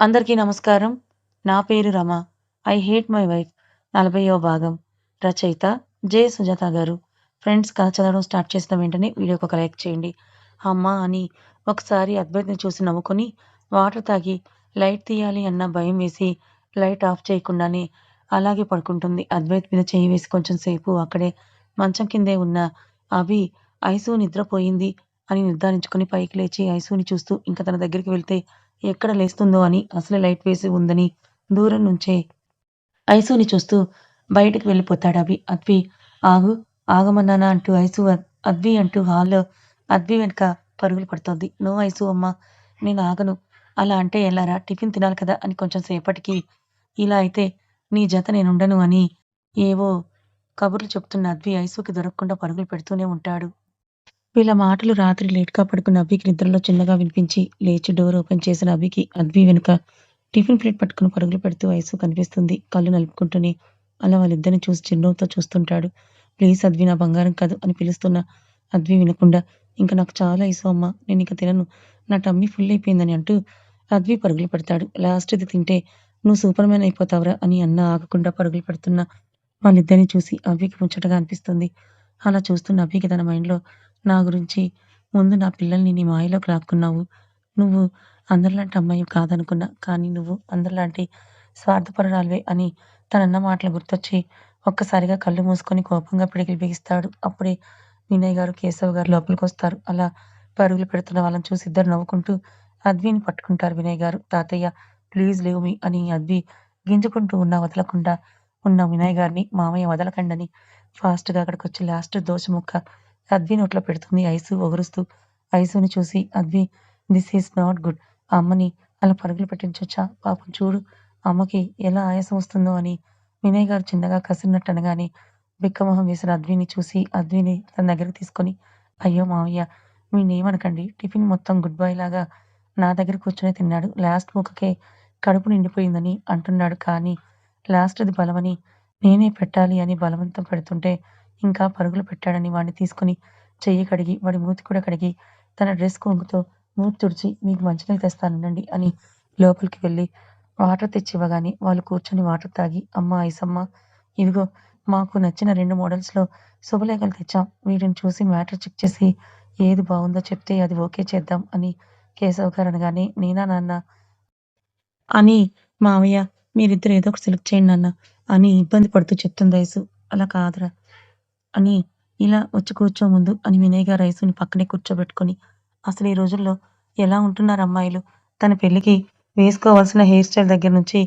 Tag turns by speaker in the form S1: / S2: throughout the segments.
S1: అందరికీ నమస్కారం. నా పేరు Rama. I hate my wife నలభైవ భాగం. రచయిత జే సుజాత గారు. ఫ్రెండ్స్ కథ చదవడం స్టార్ట్ చేసిన వెంటనే వీడియోకి ఒక లైక్ చేయండి. అమ్మా అని ఒకసారి అద్భుతం చూసి నవ్వుకొని వాటర్ తాగి లైట్ తీయాలి అన్న భయం వేసి లైట్ ఆఫ్ చేయకుండానే అలాగే పడుకుంటుంది. అద్వైత్ మీద చేయి వేసి కొంచెం సేపు అక్కడే మంచం కిందే ఉన్న అభి ఐసు నిద్రపోయింది అని నిర్ధారించుకొని పైకి లేచి ఐసుని చూస్తూ ఇంకా తన దగ్గరికి వెళ్తే ఎక్కడ లేస్తుందో అని అసలే లైట్ వేసి ఉందని దూరం నుంచే ఐసుని చూస్తూ బయటకు వెళ్ళిపోతాడు అభి. అద్వి ఆగు ఆగమన్నానా అంటూ ఐసు అద్వి అంటూ హాల్లో అద్వి వెనుక పరుగులు పడుతోంది. నో ఐసు అమ్మా నేను ఆగను. అలా అంటే ఎలారా టిఫిన్ తినాలి కదా అని కొంచెం సేపటికి ఇలా అయితే నీ జత నేనుండను అని ఏవో కబుర్లు చెప్తున్న అద్వి ఐసుకి దొరకకుండా పరుగులు పెడుతూనే ఉంటాడు. వీళ్ళ మాటలు రాత్రి లేట్‌గా పడుకున్న అభికి నిద్రలో చిన్నగా వినిపించి లేచి డోర్ ఓపెన్ చేసిన అభికి అద్వి వెనుక టిఫిన్ ప్లేట్ పట్టుకుని పరుగులు పెడుతూ వయసు కనిపిస్తుంది. కళ్ళు నలుపుకుంటూనే అలా వాళ్ళిద్దరిని చూసి చిరునవ్వుతో చూస్తుంటాడు. ప్లీజ్ అద్వి నా బంగారం కాదు అని పిలుస్తున్న అద్వి వినకుండా ఇంకా నాకు చాలా ఐసు అమ్మా ఇంకా తినను. నా టమ్మీ ఫుల్ అయిపోయిందని అంటూ అద్వి పరుగులు పెడతాడు. లాస్ట్ ఇది తింటే నువ్వు సూపర్ మ్యాన్ అయిపోతావురా అని అన్న ఆగకుండా పరుగులు పెడుతున్న వాళ్ళిద్దరిని చూసి అభికి ముచ్చటగా అనిపిస్తుంది. అలా చూస్తున్న అభికి తన మైండ్‌లో నా గురించి ముందు నా పిల్లల్ని నీ మాయలోకి లాక్కున్నావు. నువ్వు అందరిలాంటి అమ్మాయి కాదనుకున్నా. కానీ నువ్వు అందరిలాంటి స్వార్థపరురాలివే అని తనన్న మాటలు గుర్తొచ్చి ఒక్కసారిగా కళ్ళు మూసుకొని కోపంగా పిడికిలు బిగిస్తాడు. అప్పుడే వినయ్ గారు, కేశవ్ గారు లోపలికొస్తారు. అలా పరుగులు పెడుతున్న వాళ్ళని చూసి ఇద్దరు నవ్వుకుంటూ అద్విని పట్టుకుంటారు వినయ్ గారు. తాతయ్య ప్లీజ్ లీవ్ మీ అని అద్వి గింజుకుంటూ ఉన్నా వదలకుండా ఉన్న వినయ్ గారిని మామయ్య వదలకండని ఫాస్ట్‌గా అక్కడికొచ్చి లాస్ట్ దోశ ముక్క అద్వి నోట్లో పెడుతుంది ఐసు ఒగరుస్తూ. ఐసుని చూసి Advi this is not good. అమ్మని అలా పరుగులు పెట్టించొచ్చా? పాపం చూడు అమ్మకి ఎలా ఆయాసం వస్తుందో అని వినయ్ గారు చిన్నగా కసిరినట్టు అనగానే బిక్కమొహం వేసిన అద్విని చూసి అద్విని తన దగ్గరికి తీసుకొని అయ్యో మావయ్య మీనేమనకండి టిఫిన్ మొత్తం గుడ్ బాయ్ లాగా నా దగ్గర కూర్చొని తిన్నాడు. లాస్ట్ ముఖకే కడుపు నిండిపోయిందని అంటున్నాడు కానీ లాస్ట్‌ది బలమని నేనే పెట్టాలి అని బలవంతం పెడుతుంటే ఇంకా పరుగులు పెట్టాడని వాడిని తీసుకొని చెయ్యి కడిగి వాడి మూతి కూడా కడిగి తన డ్రెస్ కొంగుతో మూతి తుడిచి మీకు మంచినీళ్ళు తెస్తానండి అని లోపలికి వెళ్ళి వాటర్ తెచ్చివ్వగానే వాళ్ళు కూర్చొని వాటర్ తాగి అమ్మా ఐసమ్మ ఇదిగో మాకు నచ్చిన రెండు మోడల్స్‌లో శుభలేఖలు తెచ్చాం. వీటిని చూసి మ్యాటర్ చెక్ చేసి ఏది బాగుందో చెప్తే అది ఓకే చేద్దాం అని కేశవ్ గారు అనగానే నేనా నాన్న అని మావయ్య మీరిద్దరు ఏదో ఒకటి సెలెక్ట్ చేయండి నాన్న అని ఇబ్బంది పడుతూ చెప్తుంది వయసు అలా కాదురా అని ఇలా వచ్చి కూర్చో ముందు అని వినయ్ గారు ఐసుని పక్కనే కూర్చోబెట్టుకొని అసలు ఈ రోజుల్లో ఎలా ఉంటున్నారు అమ్మాయిలు తన పెళ్ళికి వేసుకోవాల్సిన హెయిర్ స్టైల్ దగ్గర నుంచి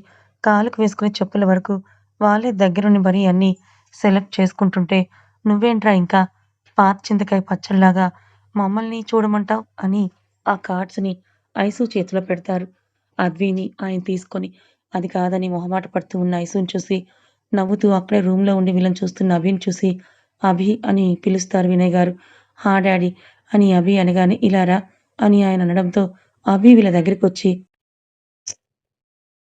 S1: కాలుకు వేసుకునే చెప్పుల వరకు వాళ్ళే దగ్గరుండి మరీ అన్నీ సెలెక్ట్ చేసుకుంటుంటే నువ్వేంట్రా ఇంకా పాత చింతకాయ పచ్చడిలాగా మమ్మల్ని చూడమంటావు అని ఆ కార్డ్స్‌ని ఐసు చేతిలో పెడతారు. అద్విని ఆయన తీసుకొని అది కాదని మొహమాట పడుతూ ఉన్న ఐసుని చూసి నవ్వుతూ అక్కడే రూమ్‌లో ఉండి వీళ్ళని చూస్తున్న అభిని చూసి అభి అని పిలుస్తారు వినయ్ గారు. హా డాడీ అని అభి అనగానే ఇలా రా అని ఆయన అనడంతో అభి వీళ్ళ దగ్గరికి వచ్చి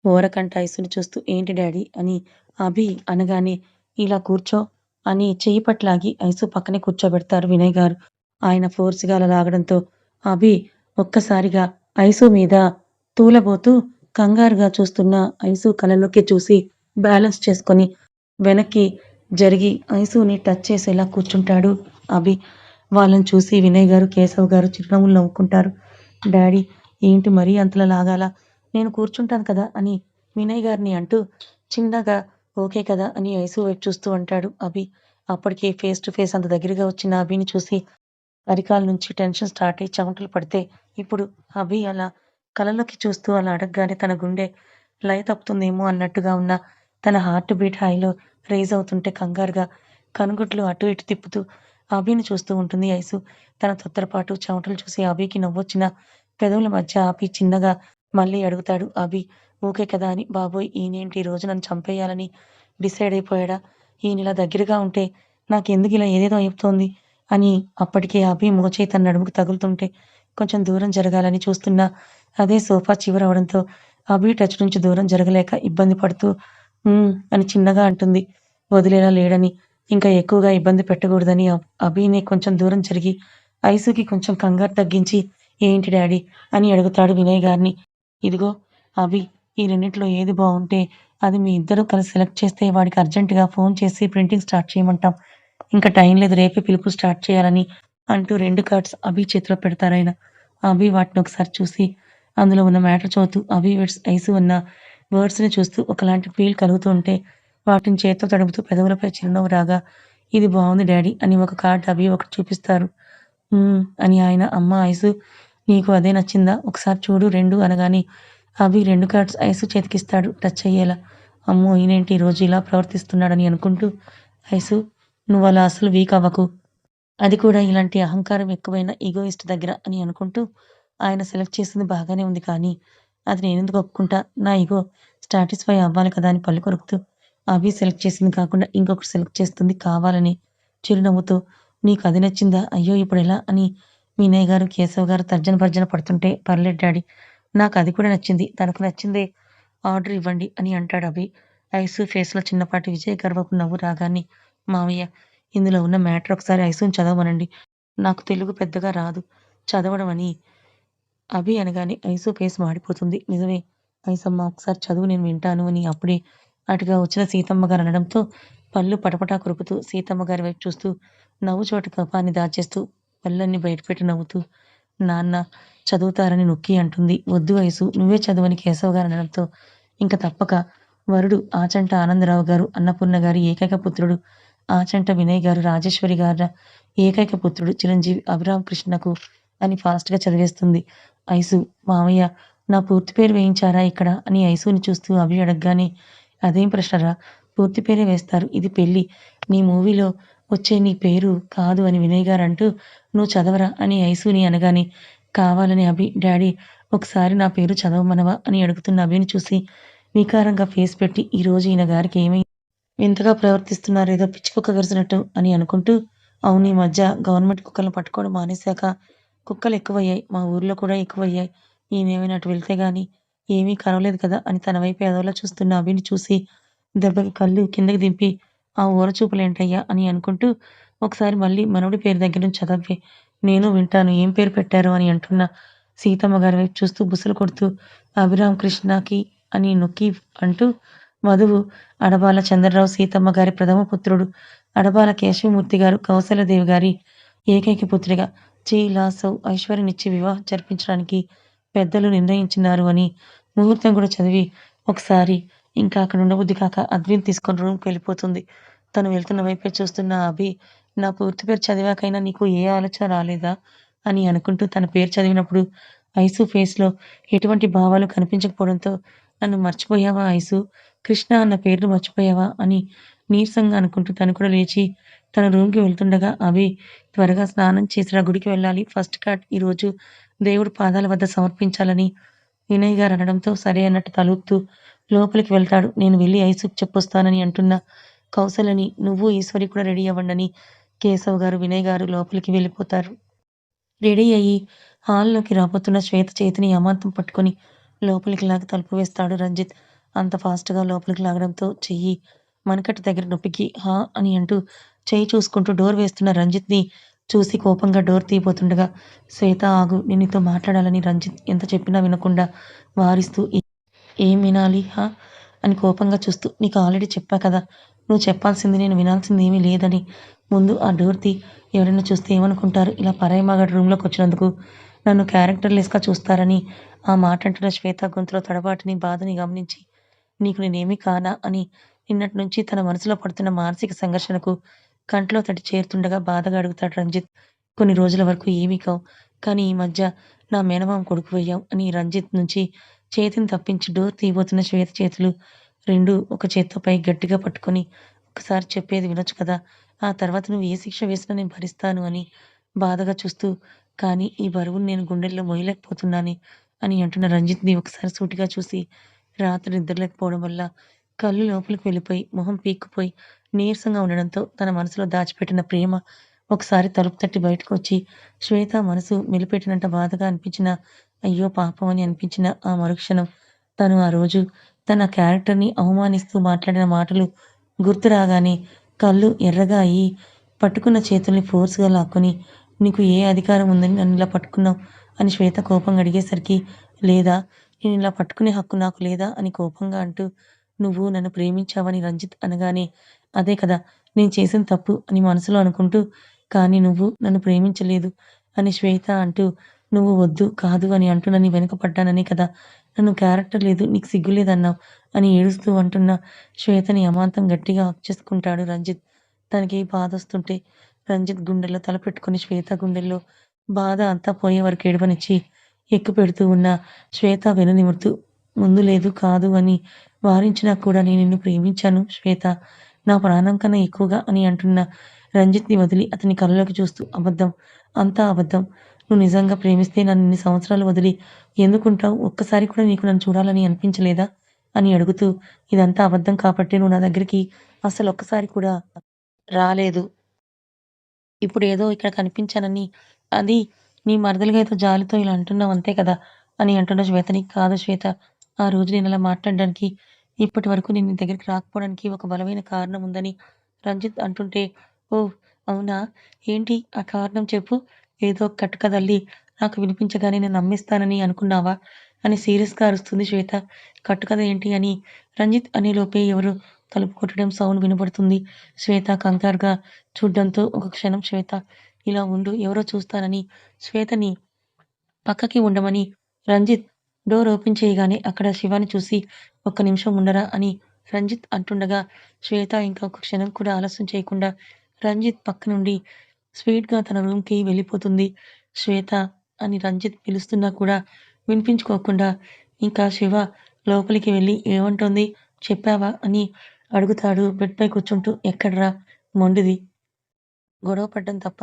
S1: ఓరకంట ఐసుని చూస్తూ ఏంటి డాడీ అని అభి అనగానే ఇలా కూర్చో అని చెయ్యి పట్లాగి ఐసు పక్కనే కూర్చోబెడతారు వినయ్ గారు. ఆయన ఫోర్స్‌గా అలా లాగడంతో అభి ఒక్కసారిగా ఐసు మీద తూలబోతూ కంగారుగా చూస్తున్న ఐసు కళ్ళలోకి చూసి బ్యాలెన్స్ చేసుకొని వెనక్కి జరిగి ఐసుని టచ్ చేసేలా కూర్చుంటాడు అభి. వాళ్ళని చూసి వినయ్ గారు, కేశవ్ గారు చిరునవ్వులు నవ్వుకుంటారు. డాడీ ఏంటి మరీ అంతలా లాగాలా? నేను కూర్చుంటాను కదా అని వినయ్ గారిని అంటూ చిన్నగా ఓకే కదా అని ఐసు వైపు చూస్తూ అంటాడు అభి. అప్పటికే ఫేస్ టు ఫేస్ అంత దగ్గరగా వచ్చిన అభిని చూసి అరికాల నుంచి టెన్షన్ స్టార్ట్ అయ్యి చెమటలు పడితే ఇప్పుడు అభి అలా కలలోకి చూస్తూ అలా అడగగానే తన గుండె లయ తప్పుతుందేమో అన్నట్టుగా ఉన్న తన హార్ట్ బీట్ హైలో రేజ్ అవుతుంటే కంగారుగా కనుగుడ్లు అటు ఇటు తిప్పుతూ అభిని చూస్తూ ఉంటుంది ఐసు. తన తొత్తరపాటు చెమటలు చూసి అభికి నవ్వొచ్చిన పెదవుల మధ్య ఆపి చిన్నగా మళ్ళీ అడుగుతాడు అభి. ఊకే కదా అని బాబోయ్ ఈయనేంటి ఈ రోజు నన్ను చంపేయాలని డిసైడ్ అయిపోయాడా? ఈయన ఇలా దగ్గరగా ఉంటే నాకెందుకిలా ఏదేదో అయిపోతుంది అని అప్పటికే అభి మోచే తన నడుముకు తగులుతుంటే కొంచెం దూరం జరగాలని చూస్తున్నా అదే సోఫా చివరవడంతో అభి టచ్ నుంచి దూరం జరగలేక ఇబ్బంది పడుతూ అని చిన్నగా అంటుంది. వదిలేలా లేడని, ఇంకా ఎక్కువగా ఇబ్బంది పెట్టకూడదని అబ్ అభిని కొంచెం దూరం జరిగి ఐసుకి కొంచెం కంగారు తగ్గించి ఏంటి డాడీ అని అడుగుతాడు వినయ్ గారిని. ఇదిగో అభి ఈ రెండిట్లో ఏది బాగుంటే అది మీ ఇద్దరు కలిసి సెలెక్ట్ చేస్తే వాడికి అర్జెంటుగా ఫోన్ చేసి ప్రింటింగ్ స్టార్ట్ చేయమంటాం ఇంకా టైం లేదు రేపే పిలుపు స్టార్ట్ చేయాలని అంటూ రెండు కార్డ్స్ అభి చేతిలో పెడతారాయన అభి వాటిని ఒకసారి చూసి అందులో ఉన్న మ్యాటర్ చదువుతూ అభి వర్డ్స్ ఐసు ఉన్న వర్డ్స్ని చూస్తూ ఒకలాంటి ఫీల్ కలుగుతూ ఉంటే వాటిని చేతితో తడుపుతూ పెదవులపై చిరునవ్వు రాగా ఇది బాగుంది డాడీ అని ఒక కార్డ్ అవి ఒకటి చూపిస్తారు. అని ఆయన అమ్మ ఐసు నీకు అదే నచ్చిందా? ఒకసారి చూడు రెండు అనగానే అవి రెండు కార్డ్స్ ఐసు చేతికిస్తాడు టచ్ అయ్యేలా. అమ్మో ఈయనేంటి ఈ రోజు ఇలా ప్రవర్తిస్తున్నాడని అనుకుంటూ ఐసు నువ్వు అలా అసలు వీక్ అవ్వకు. అది కూడా ఇలాంటి అహంకారం ఎక్కువైన ఈగోయిస్ట్ దగ్గర అని అనుకుంటూ ఆయన సెలెక్ట్ చేసింది బాగానే ఉంది కానీ అది నేనెందుకు ఒప్పుకుంటా? నా ఇగో సాటిస్ఫై అవ్వాలి కదా అని పళ్ళు కొరుకుతూ అవి సెలెక్ట్ చేసింది కాకుండా ఇంకొకటి సెలెక్ట్ చేస్తుంది కావాలని చిరునవ్వుతూ నీకు అది నచ్చిందా? అయ్యో ఇప్పుడు ఎలా? అని మీనయ్య గారు కేశవ్ గారు తర్జన భర్జన పడుతుంటే పర్లేదు డాడీ నాకు అది కూడా నచ్చింది. తనకు నచ్చిందే ఆర్డర్ ఇవ్వండి అని అంటాడు అభి. ఐసు ఫేస్లో చిన్నపాటి విజయ గర్వపు నవ్వు రాగాన్ని మావయ్య ఇందులో ఉన్న మ్యాటర్ ఒకసారి ఐసుని చదవమనండి. నాకు తెలుగు పెద్దగా రాదు. చదవడం అని అభి అనగానే ఐసు ఫేస్ మాడిపోతుంది. నిజమే ఐసమ్మ ఒకసారి చదువు నేను వింటాను అని అప్పుడే అటుగా వచ్చిన సీతమ్మ గారు అనడంతో పళ్ళు పటపటా కురుపుతూ సీతమ్మ గారి వైపు చూస్తూ నవ్వు చోట కపాన్ని దాచేస్తూ పళ్ళన్ని బయటపెట్టి నవ్వుతూ నాన్న చదువుతారని నొక్కి అంటుంది. వద్దు వయసు నువ్వే చదువని కేశవ గారు అనడంతో ఇంకా తప్పక వరుడు ఆచంట ఆనందరావు గారు అన్నపూర్ణ గారి ఏకైక పుత్రుడు ఆచంట వినయ్ గారు రాజేశ్వరి గారి ఏకైక పుత్రుడు చిరంజీవి అభిరామ్ కృష్ణకు అని ఫాస్ట్గా చదివేస్తుంది. ఐసు మామయ్య నా పూర్తి పేరు వేయించారా ఇక్కడ? అని ఐసుని చూస్తూ అభి అడగగానే అదేం ప్రశ్నరా? పూర్తి పేరే వేస్తారు. ఇది పెళ్ళి. నీ మూవీలో వచ్చే నీ పేరు కాదు అని వినయ్ గారు అంటూ నువ్వు చదవరా? అని ఐసుని అనగానే కావాలని అభి డాడీ ఒకసారి నా పేరు చదవమనవా? అని అడుగుతున్న అభిని చూసి వికారంగా ఫేస్ పెట్టి ఈరోజు ఈయన గారికి ఏమై వింతగా ప్రవర్తిస్తున్నారు ఏదో పిచ్చి కుక్క గరిచినట్టు అని అనుకుంటూ అవును ఈ మధ్య గవర్నమెంట్ కుక్కలను పట్టుకోవడం మానేశాక కుక్కలు ఎక్కువయ్యాయి మా ఊర్లో కూడా ఎక్కువయ్యాయి. నేనేమైనా అటు వెళ్తే గాని ఏమీ కరవలేదు కదా అని తన వైపు ఎదవలా చూస్తున్న అభిని చూసి దెబ్బకి కళ్ళు కిందకి దింపి ఆ ఊర చూపులేంటయ్యా అని అనుకుంటూ ఒకసారి మళ్ళీ మనవడి పేరు దగ్గర నుంచి చదవే నేను వింటాను ఏం పేరు పెట్టారు అని అంటున్న సీతమ్మ గారి వైపు చూస్తూ బుసలు కొడుతూ అభిరామ్ కృష్ణకి అని నొక్కి అంటూ వధువు అడబాల చంద్రరావు సీతమ్మ గారి ప్రథమ పుత్రుడు అడబాల కేశవమూర్తి గారు కౌశలదేవి గారి ఏకైక పుత్రిగా చీలాసౌ ఐశ్వర్యనిచ్చి వివాహం జరిపించడానికి పెద్దలు నిర్ణయించినారు అని ముహూర్తం కూడా చదివి ఒకసారి ఇంకా అక్కడ ఉండబుద్ధి కాక అద్విన్ తీసుకొని రూమ్కి వెళ్ళిపోతుంది. తను వెళ్తున్న వైపే చూస్తున్న అభి నా పూర్తి పేరు చదివాకైనా నీకు ఏ ఆలోచన రాలేదా అని అనుకుంటూ తన పేరు చదివినప్పుడు ఐసు ఫేస్లో ఎటువంటి భావాలు కనిపించకపోవడంతో నన్ను మర్చిపోయావా ఐసు? కృష్ణ అన్న పేరును మర్చిపోయావా అని నీరసంగా అనుకుంటూ తను కూడా లేచి తన రూమ్కి వెళ్తుండగా అవి త్వరగా స్నానం చేసిన గుడికి వెళ్ళాలి. ఫస్ట్ కార్డ్ ఈరోజు దేవుడి పాదాల వద్ద సమర్పించాలని వినయ్ గారు అనడంతో సరే అన్నట్టు తలుపుతూ లోపలికి వెళ్తాడు. నేను వెళ్ళి ఐసుకు చెప్పొస్తానని అంటున్న కౌశలని నువ్వు ఈశ్వరి కూడా రెడీ అవ్వండని కేశవ్ గారు వినయ్ గారు లోపలికి వెళ్ళిపోతారు. రెడీ అయ్యి హాల్లోకి రాబోతున్న శ్వేత చేతిని అమాంతం పట్టుకొని లోపలికి లాగి తలుపు వేస్తాడు రంజిత్. అంత ఫాస్ట్గా లోపలికి లాగడంతో చెయ్యి మనకట్టు దగ్గర నొప్పికి హా అని అంటూ చేయి చూసుకుంటూ డోర్ వేస్తున్న రంజిత్ని చూసి కోపంగా డోర్ తీయబోతుండగా శ్వేత ఆగు నేను నీతో మాట్లాడాలని రంజిత్ ఎంత చెప్పినా వినకుండా వారిస్తూ ఏం వినాలి హా? అని కోపంగా చూస్తూ నీకు ఆల్రెడీ చెప్పా కదా నువ్వు చెప్పాల్సింది నేను వినాల్సింది ఏమీ లేదని. ముందు ఆ డోర్ తీ ఎవరైనా చూస్తే ఏమనుకుంటారు? ఇలా పరాయి మగాడి రూమ్లోకి వచ్చినందుకు నన్ను క్యారెక్టర్లెస్గా చూస్తారని. ఆ మాట అంటున్న శ్వేత గొంతులో తడబాటుని బాధని గమనించి నీకు నేనేమీ కానా? అని నిన్నటి నుంచి తన మనసులో పడుతున్న మానసిక సంఘర్షణకు కంట్లో తడి చేరుతుండగా బాధగా అడుగుతాడు రంజిత్ కొన్ని రోజుల వరకు ఏమీ కావు కానీ ఈ మధ్య నా మేనమామ కొడుకు పోయావు అని రంజిత్ నుంచి చేతిని తప్పించి డోర్ తీయబోతున్న శ్వేత చేతులు రెండు ఒక చేత్తోపై గట్టిగా పట్టుకొని ఒకసారి చెప్పేది వినొచ్చు కదా ఆ తర్వాత నువ్వు ఏ శిక్ష వేసినా నేను భరిస్తాను అని బాధగా చూస్తూ కానీ ఈ బరువును నేను గుండెల్లో మోయలేకపోతున్నానే అని అంటున్న రంజిత్ని ఒకసారి సూటిగా చూసి రాత్రి నిద్రలేకపోవడం వల్ల కళ్ళు లోపలికి వెళ్ళిపోయి మొహం పీక్కుపోయి నీరసంగా ఉండడంతో తన మనసులో దాచిపెట్టిన ప్రేమ ఒకసారి తలుపు తట్టి బయటకు వచ్చి శ్వేత మనసు మెలిపెట్టినంత బాధగా అనిపించిన అయ్యో పాపం అని అనిపించిన ఆ మరుక్షణం తను ఆ రోజు తన క్యారెక్టర్ని అవమానిస్తూ మాట్లాడిన మాటలు గుర్తు రాగానే కళ్ళు ఎర్రగా అయ్యి పట్టుకున్న చేతుల్ని ఫోర్స్గా లాక్కొని నీకు ఏ అధికారం ఉందని నన్ను ఇలా పట్టుకున్నావు? అని శ్వేత కోపంగా అడిగేసరికి లేదా నేను ఇలా పట్టుకునే హక్కు నాకు లేదా? అని కోపంగా అంటూ నువ్వు నన్ను ప్రేమించావని రంజిత్ అనగానే అదే కదా నేను చేసిన తప్పు అని మనసులో అనుకుంటూ కానీ నువ్వు నన్ను ప్రేమించలేదు అని శ్వేత అంటూ నువ్వు వద్దు కాదు అని అంటూ నన్ను వెనుకపడ్డాననే కదా నన్ను క్యారెక్టర్ లేదు నీకు సిగ్గు లేదన్నావు అని ఏడుస్తూ అంటున్న శ్వేతని అమాంతం గట్టిగా హక్ చేసుకుంటాడు రంజిత్. తనకి బాధ వస్తుంటే రంజిత్ గుండెల్లో తల పెట్టుకుని శ్వేత గుండెల్లో బాధ అంతా పోయే వరకు ఏడవనిచ్చి ఎక్కు పెడుతూ ఉన్న శ్వేత వెనునిమురుతూ ముందు లేదు కాదు అని వారించినా కూడా నేను నిన్ను ప్రేమించాను శ్వేత. నా ప్రాణం కన్నా ఎక్కువగా అని అంటున్న రంజిత్ని వదిలి అతని కళ్ళలోకి చూస్తూ అబద్ధం అంతా అబద్ధం. నువ్వు నిజంగా ప్రేమిస్తే నన్ను ఇన్ని సంవత్సరాలు వదిలి ఎందుకుంటావు? ఒక్కసారి కూడా నీకు నన్ను చూడాలని అనిపించలేదా? అని అడుగుతూ ఇదంతా అబద్ధం కాబట్టి నువ్వు నా దగ్గరికి అసలు ఒక్కసారి కూడా రాలేదు. ఇప్పుడు ఏదో ఇక్కడ కనిపించానని అది నీ మరదలుగా ఏదో జాలితో ఇలా అంటున్నావు అంతే కదా? అని అంటున్న శ్వేతని కాదు శ్వేత ఆ రోజు నేను అలా మాట్లాడడానికి ఇప్పటి వరకు నేను నీ దగ్గరికి రాకపోవడానికి ఒక బలమైన కారణం ఉందని రంజిత్ అంటుంటే ఓ అవునా? ఏంటి ఆ కారణం చెప్పు. ఏదో కట్టుకదల్లి నాకు వినిపించగానే నేను నమ్మిస్తానని అనుకున్నావా? అని సీరియస్గా అరుస్తుంది శ్వేత. కట్టుకథ ఏంటి అని రంజిత్ అనే లోపే ఎవరు తలుపు కొట్టడం సౌండ్ వినబడుతుంది. శ్వేత కంగారుగా చూడడంతో ఒక క్షణం శ్వేత ఇలా ఉండు ఎవరో చూస్తానని శ్వేతని పక్కకి ఉండమని రంజిత్ డోర్ ఓపెన్ చేయగానే అక్కడ శివాని చూసి ఒక్క నిమిషం ఉండరా అని రంజిత్ అంటుండగా శ్వేత ఇంకా ఒక క్షణం కూడా ఆలస్యం చేయకుండా రంజిత్ పక్క నుండి స్వీట్గా తన రూమ్కి వెళ్ళిపోతుంది. శ్వేత అని రంజిత్ పిలుస్తున్నా కూడా వినిపించుకోకుండా ఇంకా శివ లోపలికి వెళ్ళి ఏమంటుంది చెప్పావా అని అడుగుతాడు. బెడ్పై కూర్చుంటూ ఎక్కడరా మొండిది? గొడవ పడ్డం తప్ప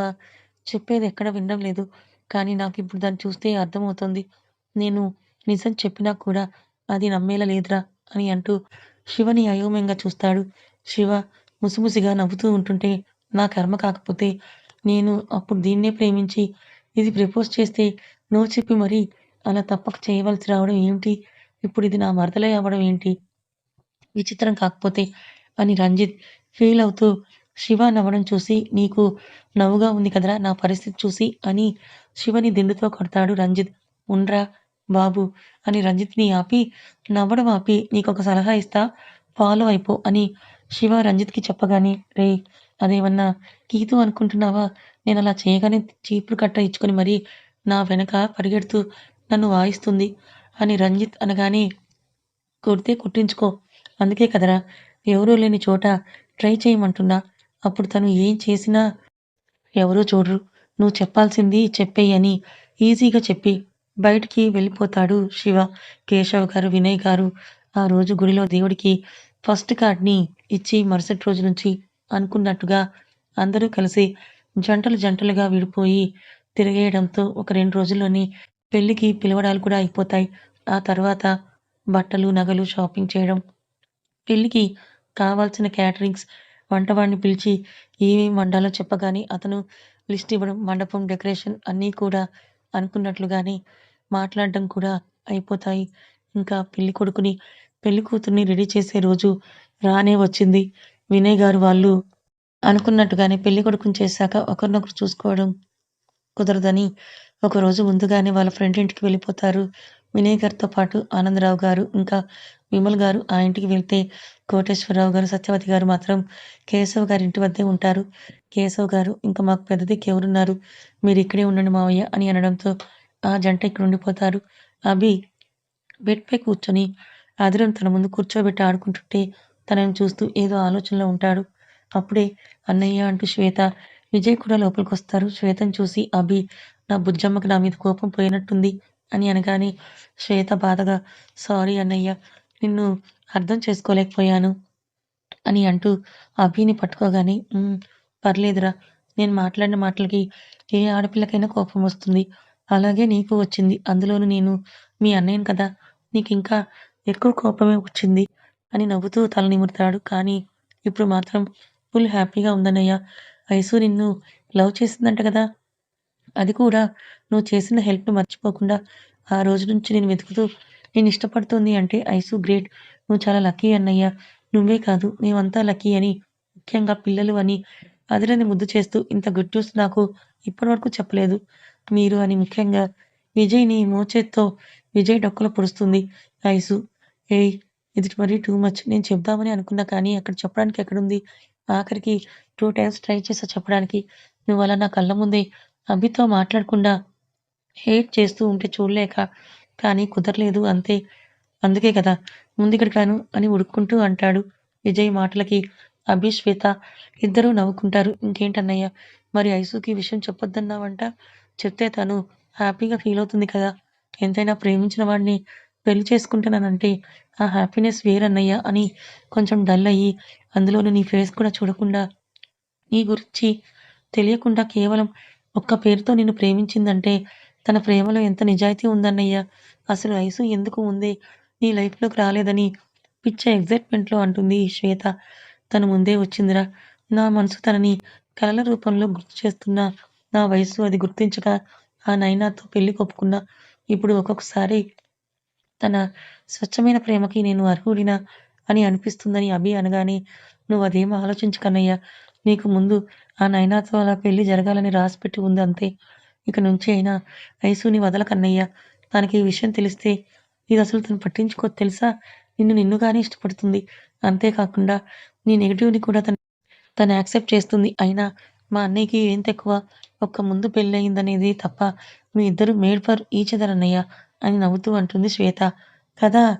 S1: చెప్పేది ఎక్కడ వినడం లేదు కానీ నాకు ఇప్పుడు దాన్ని చూస్తే అర్థమవుతుంది. నేను నిజం చెప్పినా కూడా అది నమ్మేలా లేదురా అని అంటూ శివని అయోమయంగా చూస్తాడు. శివ ముసిముసిగా నవ్వుతూ ఉంటుంటే నా కర్మ కాకపోతే నేను అప్పుడు దీన్నే ప్రేమించి ఇది ప్రపోజ్ చేస్తే నో చెప్పి మరి అలా తప్పక చేయవలసి రావడం ఏమిటి ఇప్పుడు ఇది నా మరదలే అవ్వడం ఏంటి? విచిత్రం కాకపోతే అని రంజిత్ ఫీల్ అవుతూ శివ నవ్వడం చూసి నీకు నవ్వుగా ఉంది కదరా నా పరిస్థితి చూసి అని శివని దిండుతో కొడతాడు రంజిత్. ఉండ్రా బాబు అని రంజిత్ని ఆపి నవ్వడం ఆపి నీకొక సలహా ఇస్తా ఫాలో అయిపో అని శివ రంజిత్కి చెప్పగానే రే అదేమన్నా గీతు అనుకుంటున్నావా? నేను అలా చేయగానే చీపురు కట్ట ఇచ్చుకొని మరీ నా వెనక పరిగెడుతూ నన్ను వాయిస్తుంది అని రంజిత్ అనగానే కొడితే కుట్టించుకో. అందుకే కదరా ఎవరూ లేని చోట ట్రై చేయమంటున్నా. అప్పుడు తను ఏం చేసినా ఎవరూ చూడరు. నువ్వు చెప్పాల్సింది చెప్పేయని ఈజీగా చెప్పి బయటికి వెళ్ళిపోతాడు శివ. కేశవ్ గారు వినయ్ గారు ఆ రోజు గుడిలో దేవుడికి ఫస్ట్ కార్డ్ని ఇచ్చి మరుసటి రోజు నుంచి అనుకున్నట్టుగా అందరూ కలిసి జంటలు జంటలుగా విడిపోయి తిరిగేయడంతో ఒక రెండు రోజుల్లోనే పెళ్ళికి పిలవడాలు కూడా అయిపోతాయి. ఆ తర్వాత బట్టలు నగలు షాపింగ్ చేయడం పెళ్ళికి కావాల్సిన క్యాటరింగ్స్ వంటవాడిని పిలిచి ఏమేమి వండాలో చెప్పగానే అతను లిస్ట్ ఇవ్వడం మండపం డెకరేషన్ అన్నీ కూడా అనుకున్నట్లుగానే మాట్లాడడం కూడా అయిపోతాయి. ఇంకా పెళ్ళి కొడుకుని పెళ్ళి కూతుర్ని రెడీ చేసే రోజు రానే వచ్చింది. వినయ్ గారు వాళ్ళు అనుకున్నట్టుగానే పెళ్ళి కొడుకుని చేశాక ఒకరినొకరు చూసుకోవడం కుదరదని ఒకరోజు ముందుగానే వాళ్ళ ఫ్రెండ్ ఇంటికి వెళ్ళిపోతారు. వినయ్ గారితో పాటు ఆనందరావు గారు ఇంకా విమల్ గారు ఆ ఇంటికి వెళ్తే కోటేశ్వరరావు గారు సత్యవతి గారు మాత్రం కేశవ్ గారి ఇంటి వద్దే ఉంటారు. కేశవ్ గారు ఇంకా మాకు పెద్ద దిక్కు ఎవరున్నారు మీరు ఇక్కడే ఉండండి మావయ్య అని అనడంతో ఆ జంట ఇక్కడ ఉండిపోతారు. అభి బెడ్పై కూర్చొని అదిరం తన ముందు కూర్చోబెట్టి ఆడుకుంటుంటే తనని చూస్తూ ఏదో ఆలోచనలో ఉంటాడు. అప్పుడే అన్నయ్య అంటూ శ్వేత విజయ్ కూడా లోపలికి వస్తారు. శ్వేతను చూసి అభి నా బుజ్జమ్మకి నా మీద కోపం పోయినట్టుంది అని అనగానే శ్వేత బాధగా సారీ అన్నయ్య నిన్ను అర్థం చేసుకోలేకపోయాను అని అంటూ అభిని పట్టుకోగానే పర్లేదురా నేను మాట్లాడిన మాటలకి ఏ ఆడపిల్లకైనా కోపం వస్తుంది. అలాగే నీకు వచ్చింది. అందులోను నేను మీ అన్నయ్యను కదా. నీకు ఇంకా ఎక్కువ కోపమే వచ్చింది అని నవ్వుతూ తల నిమురుతాడు. కానీ ఇప్పుడు మాత్రం ఫుల్ హ్యాపీగా ఉందన్నయ్య. ఐసు నిన్ను లవ్ చేసిందంట కదా. అది కూడా నువ్వు చేసిన హెల్ప్ను మర్చిపోకుండా ఆ రోజు నుంచి నేను వెతుకుతూ నేను ఇష్టపడుతుంది అంటే ఐసు గ్రేట్. నువ్వు చాలా లక్కీ అన్నయ్య. నువ్వే కాదు మేమంతా లక్కీ అని ముఖ్యంగా పిల్లలు అని అదిరని ముద్దు చేస్తూ ఇంత గుడ్ న్యూస్ నాకు ఇప్పటివరకు చెప్పలేదు. మీరు అని ముఖ్యంగా విజయ్‌ని మోచేత్తో విజయ్ డొక్కలు పొడుస్తుంది. ఐసు ఏయ్ ఇది మరీ టూ మచ్ నేను చెప్దామని అనుకున్నా కానీ అక్కడ చెప్పడానికి ఎక్కడుంది? ఆఖరికి టూ టైమ్స్ ట్రై చేసా చెప్పడానికి. నువ్వు అలా నా కళ్ళ ముందే అభితో మాట్లాడకుండా హేట్ చేస్తూ ఉంటే చూడలేక కానీ కుదరలేదు అంతే. అందుకే కదా ముందిక్కడికి రాను అని ఉడుక్కుంటూ అంటాడు విజయ్ మాటలకి. అభి శ్వేత ఇద్దరూ నవ్వుకుంటారు. ఇంకేంటన్నయ్య మరి ఐసుకి విషయం చెప్పొద్దన్నావంట? చెప్తే తను హ్యాపీగా ఫీల్ అవుతుంది కదా? ఎంతైనా ప్రేమించిన వాడిని పెళ్ళి చేసుకుంటానంటే ఆ హ్యాపీనెస్ వేరన్నయ్య అని కొంచెం డల్ అయ్యి అందులోనూ నీ ఫేస్ కూడా చూడకుండా నీ గురించి తెలియకుండా కేవలం ఒక్క పేరుతో నిన్ను ప్రేమించిందంటే తన ప్రేమలో ఎంత నిజాయితీ ఉందన్నయ్య? అసలు ఐసు ఎందుకు ఉంది నీ లైఫ్లోకి రాలేదని పిచ్చ ఎగ్జైట్మెంట్లో అంటుంది శ్వేత. తను ముందే వచ్చిందిరా. నా మనసు తనని కళల రూపంలో గుర్తు చేస్తున్న నా వయసు అది గుర్తించక ఆ నైనాతో పెళ్ళి కొప్పుకున్నా. ఇప్పుడు ఒక్కొక్కసారి తన స్వచ్ఛమైన ప్రేమకి నేను అర్హుడినా అని అనిపిస్తుందని అభి అనగానే నువ్వు అదేం ఆలోచించకనయ్యా నీకు ముందు ఆ నైనాతో అలా పెళ్ళి జరగాలని రాసిపెట్టి ఉంది అంతే. ఇక నుంచి అయినా ఐసుని వదలకన్నయ్యా తనకి ఈ విషయం తెలిస్తే ఇది అసలు తను పట్టించుకో తెలుసా? నిన్ను నిన్నుగానే ఇష్టపడుతుంది. అంతేకాకుండా నీ నెగిటివ్ని కూడా తను తను యాక్సెప్ట్ చేస్తుంది. అయినా మా అన్నయ్యకి ఏం తక్కువ? ఒక్క ముందు పెళ్ళయిందనేది తప్ప మీ ఇద్దరు మేడ్ ఫర్ ఈచ్ అదర్ అన్నయ్య అని నవ్వుతూ అంటుంది శ్వేత. కదా?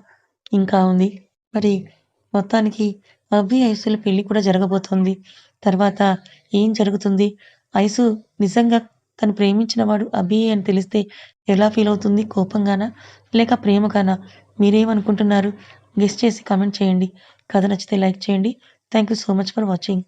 S1: ఇంకా ఉంది. మరి మొత్తానికి అభి ఐసుల పెళ్ళి కూడా జరగబోతోంది. తర్వాత ఏం జరుగుతుంది? ఐసు నిజంగా తను ప్రేమించిన వాడు అభి అని తెలిస్తే ఎలా ఫీల్ అవుతుంది? కోపంగానా? లేక ప్రేమగానా? మీరేమనుకుంటున్నారు? గెస్ట్ చేసి కామెంట్ చేయండి. కథ నచ్చితే లైక్ చేయండి. Thank you so much for watching.